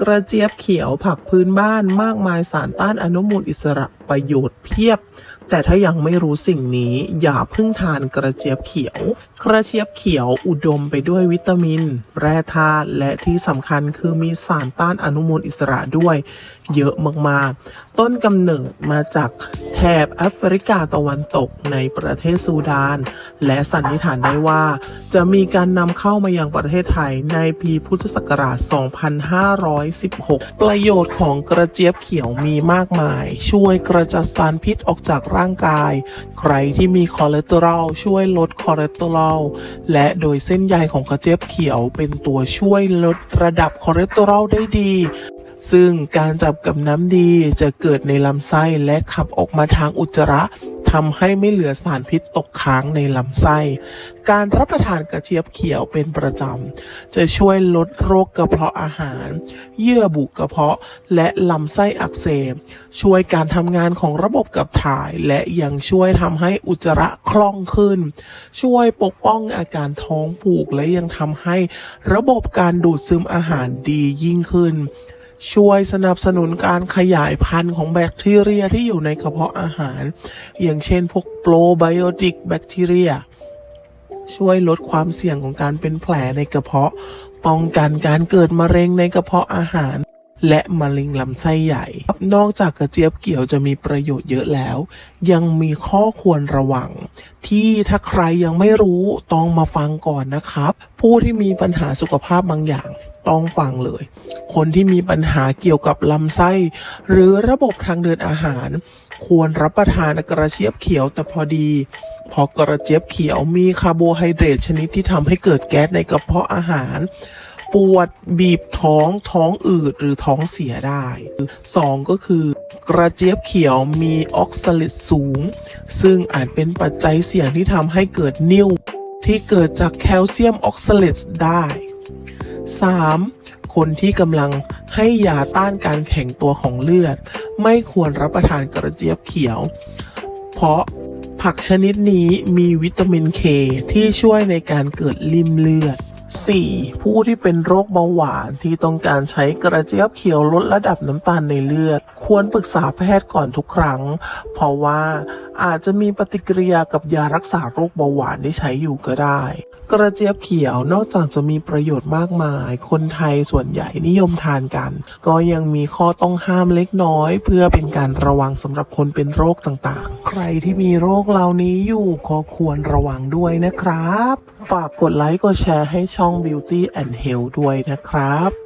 กระเจี๊ยบเขียวผักพื้นบ้านมากมายสารต้านอนุมูลอิสระประโยชน์เพียบ แต่ถ้ายังไม่รู้สิ่งนี้อย่าเพิ่งทานกระเจี๊ยบเขียว กระเจี๊ยบเขียวอุดมไปด้วยวิตามิน แร่ธาตุและที่สำคัญคือมีสารต้านอนุมูลอิสระด้วย เยอะมากๆ ต้นกำเนิดมาจากแถบแอฟริกาตะวันตกในประเทศซูดาน และสันนิษฐานได้ว่า จะมีการนำเข้ามายังประเทศไทยในปีพุทธศักราช 2516 ประโยชน์ของกระเจี๊ยบเขียวมีมากมาย ช่วยกระจัดสารพิษออกจากร่างกาย ใครที่มีคอเลสเตอรอลช่วยลดคอเลสเตอรอลและโดยเส้นใยของกระเจี๊ยบเขียวเป็นตัวช่วยลดระดับคอเลสเตอรอลได้ดีซึ่งการจับกับน้ำดีจะเกิดในลำไส้และขับออกมาทางอุจจาระ ทำให้ไม่เหลือสารพิษตกค้างในลำไส้ การรับประทานกระเจี๊ยบเขียวเป็นประจำ จะช่วยลดโรคกระเพาะอาหาร เยื่อบุกระเพาะและลำไส้อักเสบ ช่วยการทำงานของระบบกับถ่าย และยังช่วยทำให้อุจจาระคล่องขึ้น ช่วยปกป้องอาการท้องผูกและยังทำให้ระบบการดูดซึมอาหารดียิ่งขึ้น ช่วยสนับสนุนการขยายพันธุ์ของแบคทีเรียที่อยู่ในกระเพาะอาหาร อย่างเช่นพวกโปรไบโอติกแบคทีเรีย ช่วยลดความเสี่ยงของการเป็นแผลในกระเพาะ ป้องกันการเกิดมะเร็งในกระเพาะอาหาร และมะเร็งลำไส้ใหญ่ นอกจากกระเจี๊ยบเกี่ยวจะมีประโยชน์เยอะแล้ว ยังมีข้อควรระวัง ที่ถ้าใครยังไม่รู้ต้องมาฟังก่อนนะครับ ผู้ที่มีปัญหาสุขภาพบางอย่างต้องฟังเลย คนที่มีปัญหาเกี่ยวกับลำไส้ หรือระบบทางเดินอาหาร ควรรับประทานกระเจี๊ยบเขียวแต่พอดีเพราะกระเจี๊ยบเขียวมีคาร์โบไฮเดรตชนิดที่ทำให้เกิดแก๊สในกระเพาะอาหาร ปวดบีบท้องท้องอืดหรือท้องเสียได้สองก็คือ กระเจี๊ยบเขียวมีออกซาลิตสูง ซึ่งอาจเป็นปัจจัยเสี่ยงที่ทำให้เกิดนิ่วที่เกิดจากแคลเซียมออกซาเลตได้ 3. คนที่กำลังให้ยาต้านการแข็งตัวของเลือด ไม่ควรรับประทานกระเจี๊ยบเขียว เพราะผักชนิดนี้มีวิตามินเคที่ช่วยในการเกิดริมเลือด 4. ผู้ที่เป็นโรคเบาหวานที่ต้องการใช้กระเจี๊ยบเขียวลดระดับน้ำตาลในเลือด ควรปรึกษาแพทย์ก่อนทุกครั้ง เพราะว่าอาจจะมีปฏิกิริยากับยารักษาโรคเบาหวานที่ใช้อยู่ก็ได้ กระเจี๊ยบเขียวนอกจากจะมีประโยชน์มากมาย คนไทยส่วนใหญ่นิยมทานกัน ก็ยังมีข้อต้องห้ามเล็กน้อย เพื่อเป็นการระวังสำหรับคนเป็นโรคต่างๆ รที่มีโรคเหล่านี้อยู่ก็ควรระวังด้วยนะครับ ฝากกดไลค์กดแชร์ให้ช่อง Beauty and Health ด้วยนะครับ